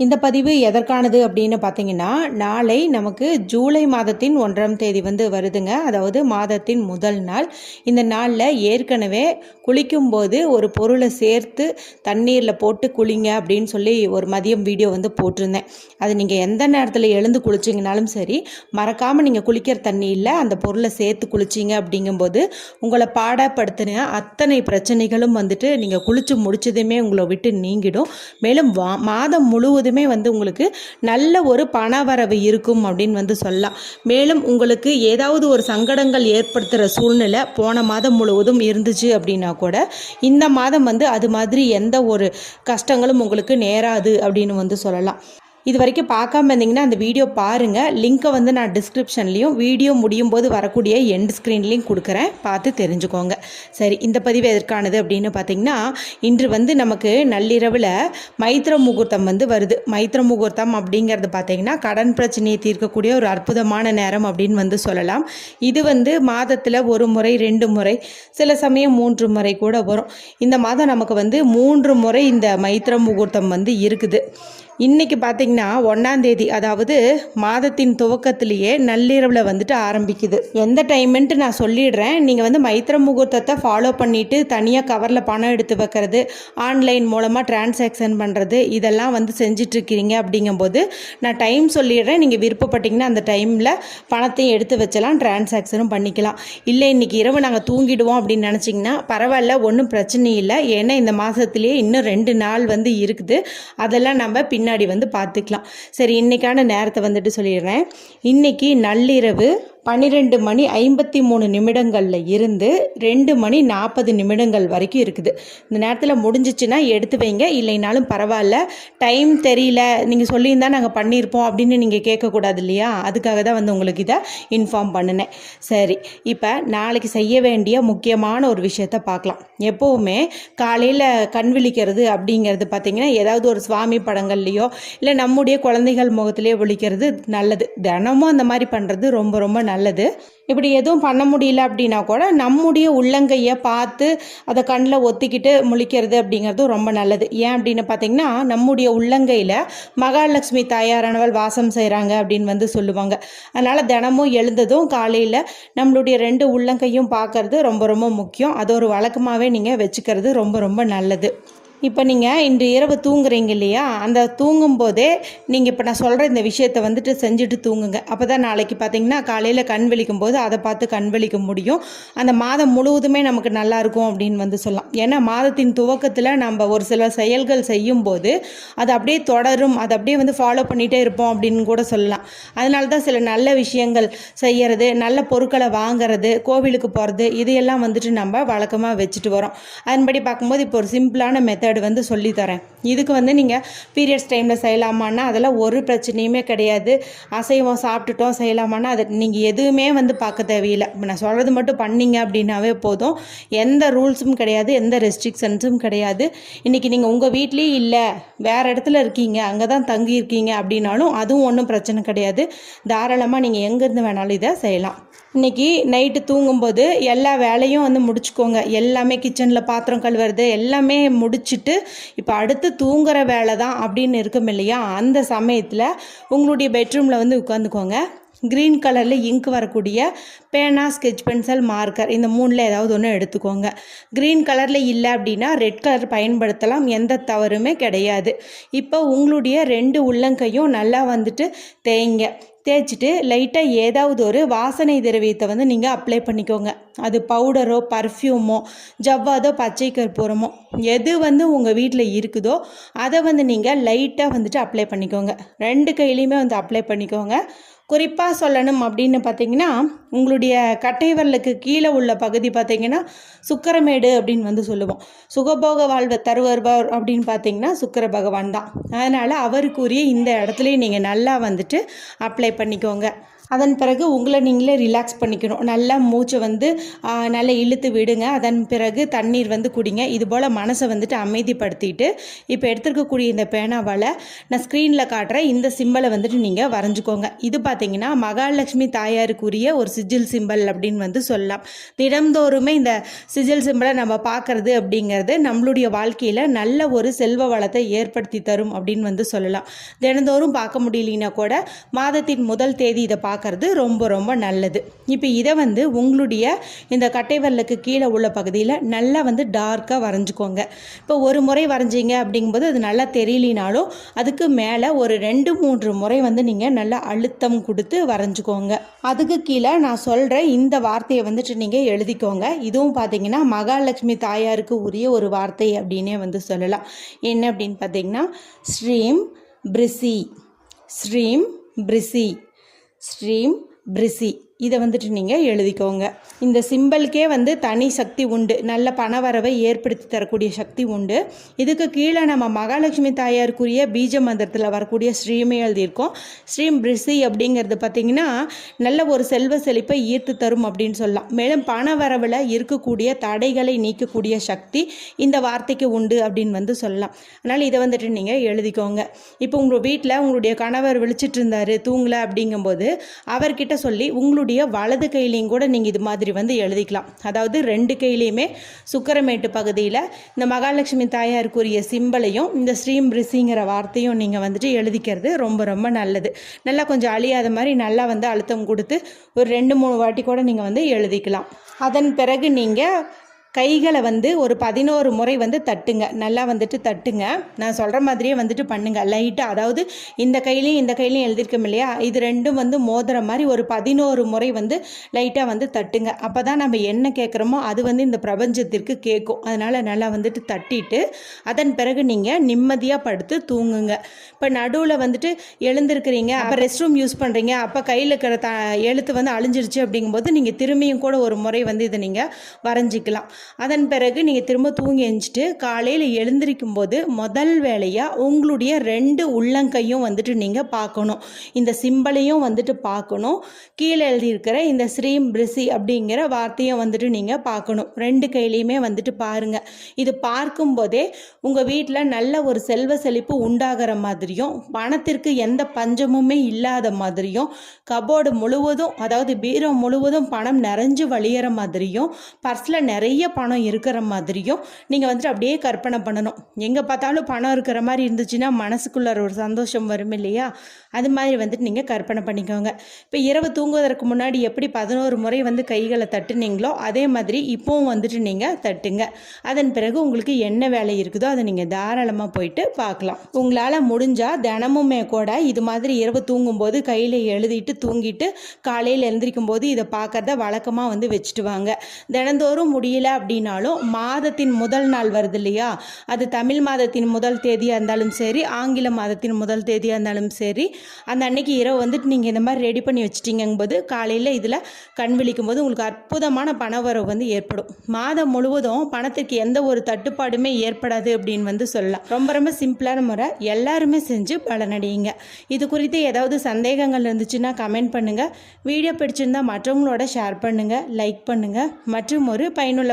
இந்த பதிவு எதற்கானது அப்படின்னு பார்த்தீங்கன்னா நாளை நமக்கு ஜூலை மாதத்தின் ஒன்றாம் தேதி வந்து வருதுங்க. அதாவது மாதத்தின் முதல் நாள். இந்த நாளில் ஏற்கனவே குளிக்கும்போது ஒரு பொருளை சேர்த்து தண்ணீரில் போட்டு குளிங்க அப்படின்னு சொல்லி ஒரு மதியம் வீடியோ வந்து போட்டிருந்தேன். அது நீங்கள் எந்த நேரத்தில் எழுந்து குளிச்சிங்கனாலும் சரி மறக்காமல் நீங்கள் குளிக்கிற தண்ணியில் அந்த பொருளை சேர்த்து குளிச்சிங்க அப்படிங்கும்போது உங்களை பாடப்படுத்தின அத்தனை பிரச்சனைகளும் வந்துட்டு நீங்கள் குளித்து முடிச்சதுமே உங்களை விட்டு நீங்கிடும். மேலும் வா மாதம் முழுவதும் வந்து உங்களுக்கு நல்ல ஒரு பணவரவு இருக்கும் அப்படின்னு வந்து சொல்லலாம். மேலும் உங்களுக்கு ஏதாவது ஒரு சங்கடங்கள் ஏற்படுத்துகிற சூழ்நிலை போன மாதம் முழுவதும் இருந்துச்சு அப்படின்னா கூட இந்த மாதம் வந்து அது மாதிரி எந்த ஒரு கஷ்டங்களும் உங்களுக்கு நேராது அப்படின்னு வந்து சொல்லலாம். இது வரைக்கும் பார்க்காம இருந்தீங்கன்னா அந்த வீடியோ பாருங்கள் லிங்க்கை வந்து நான் டிஸ்கிரிப்ஷன்லேயும் வீடியோ முடியும் போது வரக்கூடிய எண்ட் ஸ்க்ரீன்லேயும் கொடுக்குறேன். பார்த்து தெரிஞ்சுக்கோங்க. சரி இந்த பதிவு எதற்கானது அப்படின்னு பார்த்தீங்கன்னா இன்று வந்து நமக்கு நள்ளிரவில் மைத்திர முகூர்த்தம் வந்து வருது. மைத்திர முகூர்த்தம் அப்படிங்கிறது பார்த்தீங்கன்னா கடன் பிரச்சனையை தீர்க்கக்கூடிய ஒரு அற்புதமான நேரம் அப்படின்னு வந்து சொல்லலாம். இது வந்து மாதத்தில் ஒரு முறை ரெண்டு முறை சில சமயம் மூன்று முறை கூட வரும். இந்த மாதம் நமக்கு வந்து மூன்று முறை இந்த மைத்திர முகூர்த்தம் வந்து இருக்குது. இன்றைக்கி பார்த்தீங்கன்னா ஒன்றாந்தேதி அதாவது மாதத்தின் துவக்கத்திலேயே நள்ளிரவில் வந்துட்டு ஆரம்பிக்குது. எந்த டைமுன்ட்டு நான் சொல்லிடுறேன். நீங்கள் வந்து மைத்திர முகூர்த்தத்தை ஃபாலோ பண்ணிவிட்டு தனியாக கவரில் பணம் எடுத்து வைக்கிறது ஆன்லைன் மூலமாக டிரான்சாக்ஷன் பண்ணுறது இதெல்லாம் வந்து செஞ்சிட்ருக்கிறீங்க அப்படிங்கும்போது நான் டைம் சொல்லிடுறேன். நீங்கள் விருப்பப்பட்டீங்கன்னா அந்த டைமில் பணத்தையும் எடுத்து வச்சலாம் டிரான்சாக்ஷனும் பண்ணிக்கலாம். இல்லை இன்றைக்கி இரவு நாங்கள் தூங்கிடுவோம் அப்படின்னு நினச்சிங்கன்னா பரவாயில்ல ஒன்றும் பிரச்சனை இல்லை. ஏன்னா இந்த மாதத்துலேயே இன்னும் ரெண்டு நாள் வந்து இருக்குது. அதெல்லாம் நம்ம பின் பின்னாடி வந்து பார்த்துக்கலாம். சரி இன்றைக்கான நேரத்தை வந்துட்டு சொல்லிடுறேன். இன்றைக்கி நள்ளிரவு பன்னிரெண்டு மணி ஐம்பத்தி மூணு நிமிடங்களில் இருந்து ரெண்டு மணி நாற்பது நிமிடங்கள் வரைக்கும் இருக்குது. இந்த நேரத்தில் முடிஞ்சிச்சுன்னா எடுத்து வைங்க. இல்லைனாலும் பரவாயில்ல. டைம் தெரியல. நீங்கள் சொல்லியிருந்தா நாங்கள் பண்ணியிருப்போம் அப்படின்னு நீங்கள் கேட்கக்கூடாது இல்லையா? அதுக்காக தான் வந்து உங்களுக்கு இதை இன்ஃபார்ம் பண்ணினேன். சரி இப்போ நாளைக்கு செய்ய வேண்டிய முக்கியமான ஒரு விஷயத்த பார்க்கலாம். எப்போவுமே காலையில் கண் விழிக்கிறது அப்படிங்கிறது பார்த்திங்கன்னா ஏதாவது ஒரு சுவாமி படங்கள்லையோ இல்லை நம்முடைய குழந்தைகள் முகத்திலேயோ விழிக்கிறது நல்லது. தினமும் அந்த மாதிரி பண்ணுறது ரொம்ப ரொம்ப நல்லது. இப்படி எதுவும் பண்ண முடியல அப்படின்னா கூட நம்முடைய உள்ளங்கையை பார்த்து அதை கண்ணில் ஒத்திக்கிட்டு முழிக்கிறது அப்படிங்கிறதும் ரொம்ப நல்லது. ஏன் அப்படின்னு பார்த்தீங்கன்னா நம்முடைய உள்ளங்கையில் மகாலட்சுமி தாயாரானவள் வாசம் செய்கிறாங்க அப்படின்னு வந்து சொல்லுவாங்க. அதனால் தினமும் எழுந்ததும் காலையில் நம்மளுடைய ரெண்டு உள்ளங்கையும் பார்க்கறது ரொம்ப ரொம்ப முக்கியம். அது ஒரு வழக்கமாகவே நீங்கள் வச்சுக்கிறது ரொம்ப ரொம்ப நல்லது. இப்போ நீங்கள் இன்று இரவு தூங்குறீங்க இல்லையா? அந்த தூங்கும்போதே நீங்கள் இப்போ நான் சொல்கிற இந்த விஷயத்தை வந்துட்டு செஞ்சுட்டு தூங்குங்க. அப்போ தான் நாளைக்கு பார்த்தீங்கன்னா காலையில் கண் விழிக்கும் போது அதை பார்த்து கண் விழிக்க முடியும். அந்த மாதம் முழுவதுமே நமக்கு நல்லா இருக்கும் அப்படின்னு வந்து சொல்லலாம். ஏன்னா மாதத்தின் துவக்கத்தில் நம்ம ஒரு சில செயல்கள் செய்யும்போது அது அப்படியே தொடரும். அதை அப்படியே வந்து ஃபாலோ பண்ணிகிட்டே இருப்போம் அப்படின்னு கூட சொல்லலாம். அதனால தான் சில நல்ல விஷயங்கள் செய்கிறது நல்ல பொருட்களை வாங்குறது கோவிலுக்கு போகிறது இதையெல்லாம் வந்துட்டு நம்ம வழக்கமாக வச்சுட்டு வரோம். அதன்படி பார்க்கும்போது இப்போ ஒரு சிம்பிளான மெத்தட் வந்து சொல்லித்தரேன். இதுக்கு வந்து நீங்கள் பீரியட்ஸ் டைமில் செய்யலாமான்னா அதெல்லாம் ஒரு பிரச்சனையுமே கிடையாது. அசைவம் சாப்பிட்டுட்டோம் செய்யலாமான்னா அதை நீங்கள் எதுவுமே வந்து பார்க்க தேவையில்லை. இப்போ நான் சொல்கிறது மட்டும் பண்ணீங்க அப்படின்னாவே போதும். எந்த ரூல்ஸும் கிடையாது எந்த ரெஸ்ட்ரிக்ஷன்ஸும் கிடையாது. இன்றைக்கி நீங்கள் உங்கள் வீட்லேயும் இல்லை வேறு இடத்துல இருக்கீங்க அங்கே தான் தங்கி இருக்கீங்க அப்படின்னாலும் அதுவும் ஒன்றும் பிரச்சனை கிடையாது. தாராளமாக நீங்கள் எங்கேருந்து வேணாலும் இதை செய்யலாம். இன்றைக்கி நைட்டு தூங்கும்போது எல்லா வேலையும் வந்து முடிச்சுக்கோங்க. எல்லாமே கிச்சனில் பாத்திரம் கழுவுறது எல்லாமே முடிச்சுட்டு இப்போ அடுத்து தூங்குற வேலை தான் அப்படின்னு இருக்கும் இல்லையா? அந்த சமயத்தில் உங்களுடைய பெட்ரூமில் வந்து உட்காந்துக்கோங்க. க்ரீன் கலரில் இங்க் வரக்கூடிய பேனா ஸ்கெட்ச் பென்சில் மார்க்கர் இந்த மூணில் ஏதாவது ஒன்று எடுத்துக்கோங்க. க்ரீன் கலரில் இல்லை அப்படின்னா ரெட் கலர் பயன்படுத்தலாம். எந்த தவறுமே கிடையாது. இப்போ உங்களுடைய ரெண்டு உள்ளங்கையும் நல்லா வந்துட்டு தேய்ங்க. தேய்ச்சிட்டு லைட்டாக ஏதாவது ஒரு வாசனை திரவியத்தை வந்து நீங்கள் அப்ளை பண்ணிக்கோங்க. அது பவுடரோ பர்ஃப்யூமோ ஜவ்வாதோ பச்சை கற்பூரமோ எது வந்து உங்கள் வீட்டில் இருக்குதோ அதை வந்து நீங்கள் லைட்டாக வந்துட்டு அப்ளை பண்ணிக்கோங்க. ரெண்டு கையிலையுமே வந்து அப்ளை பண்ணிக்கோங்க. குறிப்பாக சொல்லணும் அப்படின்னு பார்த்தீங்கன்னா உங்களுடைய கட்டைவரலுக்கு கீழே உள்ள பகுதி பார்த்தீங்கன்னா சுக்கரமேடு அப்படின்னு வந்து சொல்லுவோம். சுகபோக வாழ்வை தருவர்வர் அப்படின்னு பார்த்தீங்கன்னா சுக்கர பகவான் தான். அதனால் அவருக்குரிய இந்த இடத்துலையும் நீங்கள் நல்லா வந்துட்டு அப்ளை பண்ணிக்கோங்க. அதன் பிறகு உங்களை நீங்களே ரிலாக்ஸ் பண்ணிக்கணும். நல்லா மூச்சை வந்து நல்லா இழுத்து விடுங்க. அதன் பிறகு தண்ணீர் வந்து குடிங்க. இது போல் மனசை வந்துட்டு அமைதிப்படுத்திட்டு இப்போ எடுத்துருக்கக்கூடிய இந்த பேனாவால் நான் ஸ்க்ரீனில் காட்டுற இந்த சிம்பலை வந்துட்டு நீங்கள் வரைஞ்சிக்கோங்க. இது பார்த்தீங்கன்னா மகாலட்சுமி தாயாருக்குரிய ஒரு சிஜில் சிம்பல் அப்படின்னு வந்து சொல்லலாம். தினம்தோறுமே இந்த சிஜில் சிம்பலை நம்ம பார்க்கறது அப்படிங்கிறது நம்மளுடைய வாழ்க்கையில் நல்ல ஒரு செல்வ வளத்தை ஏற்படுத்தி தரும் அப்படின்னு வந்து சொல்லலாம். தினந்தோறும் பார்க்க முடியலனா கூட மாதத்தின் முதல் தேதி இதை பார்க்கறது ரொம்ப ரொம்ப நல்லது. இப்போ இதை வந்து உங்களுடைய இந்த கட்டைவரலுக்கு கீழே உள்ள பகுதியில் நல்லா வந்து டார்க்காக வரைஞ்சிக்கோங்க. இப்போ ஒரு முறை வரைஞ்சிங்க அப்படிங்கும்போது அது நல்லா தெரியலினாலும் அதுக்கு மேலே ஒரு ரெண்டு மூன்று முறை வந்து நீங்கள் நல்லா அழுத்தம் கொடுத்து வரைஞ்சிக்கோங்க. அதுக்கு கீழே நான் சொல்கிற இந்த வார்த்தையை வந்துட்டு நீங்கள் எழுதிக்கோங்க. இதுவும் பார்த்தீங்கன்னா மகாலட்சுமி தாயாருக்கு உரிய ஒரு வார்த்தை அப்படின்னே வந்து சொல்லலாம். என்ன அப்படின்னு பார்த்தீங்கன்னா ஸ்ரீம் பிரிசி ஸ்ரீம் பிரிசி. ஸ்ரீம் பிரிசி இதை வந்துட்டு நீங்கள் எழுதிக்கோங்க. இந்த சிம்பலுக்கே வந்து தனி சக்தி உண்டு. நல்ல பணவரவை ஏற்படுத்தி தரக்கூடிய சக்தி உண்டு. இதுக்கு கீழே நம்ம மகாலட்சுமி தாயாருக்குரிய பீஜ மந்திரத்தில் வரக்கூடிய ஸ்ரீமை எழுதியிருக்கோம். ஸ்ரீம் பிரிசி அப்படிங்கிறது பார்த்திங்கன்னா நல்ல ஒரு செல்வ செழிப்பை ஈர்த்து தரும் அப்படின்னு சொல்லலாம். மேலும் பணவரவில் இருக்கக்கூடிய தடைகளை நீக்கக்கூடிய சக்தி இந்த வார்த்தைக்கு உண்டு அப்படின்னு வந்து சொல்லலாம். அதனால் இதை வந்துட்டு நீங்கள் எழுதிக்கோங்க. இப்போ உங்கள் வீட்டில் உங்களுடைய கணவர் விழிச்சிட்டு இருந்தார் தூங்கலை அப்படிங்கும்போது அவர்கிட்ட சொல்லி உங்களுடைய வலது கையிலையும் கூட நீங்கள் இது மாதிரி வந்து எழுதிக்கலாம். அதாவது ரெண்டு கையிலையுமே சுக்கரமேட்டு பகுதியில் இந்த மகாலட்சுமி தாயாருக்குரிய சிம்பலையும் இந்த ஸ்ரீம் ரிசிங்கிற வார்த்தையும் நீங்கள் வந்துட்டு எழுதிக்கிறது ரொம்ப ரொம்ப நல்லது. நல்லா கொஞ்சம் அழியாத மாதிரி நல்லா வந்து அழுத்தம் கொடுத்து ஒரு ரெண்டு மூணு வாட்டி கூட நீங்கள் வந்து எழுதிக்கலாம். அதன் பிறகு நீங்கள் கைகளை வந்து ஒரு பதினோரு முறை வந்து தட்டுங்க. நல்லா வந்துட்டு தட்டுங்க. நான் சொல்கிற மாதிரியே வந்துட்டு பண்ணுங்க. லைட்டாக அதாவது இந்த கையிலையும் இந்த கையிலையும் எழுதியிருக்கோம் இல்லையா? இது ரெண்டும் வந்து மோதுற மாதிரி ஒரு பதினோரு முறை வந்து லைட்டாக வந்து தட்டுங்க. அப்போ தான் நம்ம என்ன கேட்குறோமோ அது வந்து இந்த பிரபஞ்சத்திற்கு கேட்கும் அதனால் நல்லா வந்துட்டு தட்டிட்டு அதன் பிறகு நீங்கள் நிம்மதியாக படுத்து தூங்குங்க. இப்போ நடுவில் வந்துட்டு எழுந்திருக்கிறீங்க. அப்போ ரெஸ்ட் ரூம் யூஸ் பண்ணுறீங்க அப்போ கையில் இருக்கிற த எழுத்து வந்து அழிஞ்சிருச்சு அப்படிங்கும்போது நீங்கள் திரும்பியும் கூட ஒரு முறை வந்து இதை நீங்கள் வரைஞ்சிக்கலாம். அதன் பிறகு நீங்கள் திரும்ப தூங்கி எழுஞ்சிட்டு காலையில் எழுந்திருக்கும் போது முதல் வேலையாக உங்களுடைய ரெண்டு உள்ளங்கையும் வந்துட்டு நீங்கள் பார்க்கணும். இந்த சிம்பலையும் வந்துட்டு பார்க்கணும். கீழே எழுதியிருக்கிற இந்த ஸ்ரீம் பிரிசி அப்படிங்கிற வார்த்தையும் வந்துட்டு நீங்கள் பார்க்கணும். ரெண்டு கையிலையுமே வந்துட்டு பாருங்கள் இது பார்க்கும்போதே உங்கள் வீட்டில் நல்ல ஒரு செல்வ செழிப்பு உண்டாகிற மாதிரியும் பணத்திற்கு எந்த பஞ்சமுமே இல்லாத மாதிரியும் கபோர்டு முழுவதும் அதாவது பீரோ முழுவதும் பணம் நிறைஞ்சு வழியிற மாதிரியும் பர்ஸில் நிறைய பணம் இருக்கிற மாதிரியும் நீங்கள் வந்துட்டு அப்படியே கற்பனை பண்ணணும். எங்கே பார்த்தாலும் பணம் இருக்கிற மாதிரி இருந்துச்சுன்னா மனசுக்குள்ள ஒரு சந்தோஷம் வரும் இல்லையா? அது மாதிரி வந்துட்டு நீங்கள் கற்பனை பண்ணிக்கோங்க. இப்போ இரவு தூங்குவதற்கு முன்னாடி எப்படி பதினோரு முறை வந்து கைகளை தட்டுனீங்களோ அதே மாதிரி இப்போவும் வந்துட்டு நீங்கள் தட்டுங்க. அதன் பிறகு உங்களுக்கு என்ன வேலை இருக்குதோ அதை நீங்கள் தாராளமாக போயிட்டு பார்க்கலாம். உங்களால் முடிஞ்சால் தினமுமே கூட இது மாதிரி இரவு தூங்கும்போது கையில் எழுதிட்டு தூங்கிட்டு காலையில் எழுந்திரிக்கும் போது இதை பார்க்கறத வழக்கமாக வந்து வச்சுட்டு வாங்க. தினந்தோறும் முடியல அப்படின்னாலும் மாதத்தின் முதல் நாள் வருது இல்லையா? அது தமிழ் மாதத்தின் முதல் தேதியாக இருந்தாலும் சரி ஆங்கில மாதத்தின் முதல் தேதியாக இருந்தாலும் சரி அந்த அன்னைக்கு இரவு வந்துட்டு நீங்கள் இந்த மாதிரி ரெடி பண்ணி வச்சிட்டிங்கும்போது காலையில் இதில் கண் விழிக்கும் போது உங்களுக்கு அற்புதமான பணவரவு வந்து ஏற்படும். மாதம் முழுவதும் பணத்திற்கு எந்த ஒரு தட்டுப்பாடுமே ஏற்படாது அப்படின்னு வந்து சொல்லலாம். ரொம்ப ரொம்ப சிம்பிளான முறை. எல்லாருமே செஞ்சு பலனடையுங்க இது குறித்து ஏதாவது சந்தேகங்கள் இருந்துச்சுன்னா கமெண்ட் பண்ணுங்கள் வீடியோ பிடிச்சிருந்தா மற்றவங்களோட ஷேர் பண்ணுங்கள் லைக் பண்ணுங்கள் மற்றும் ஒரு பயனுள்ள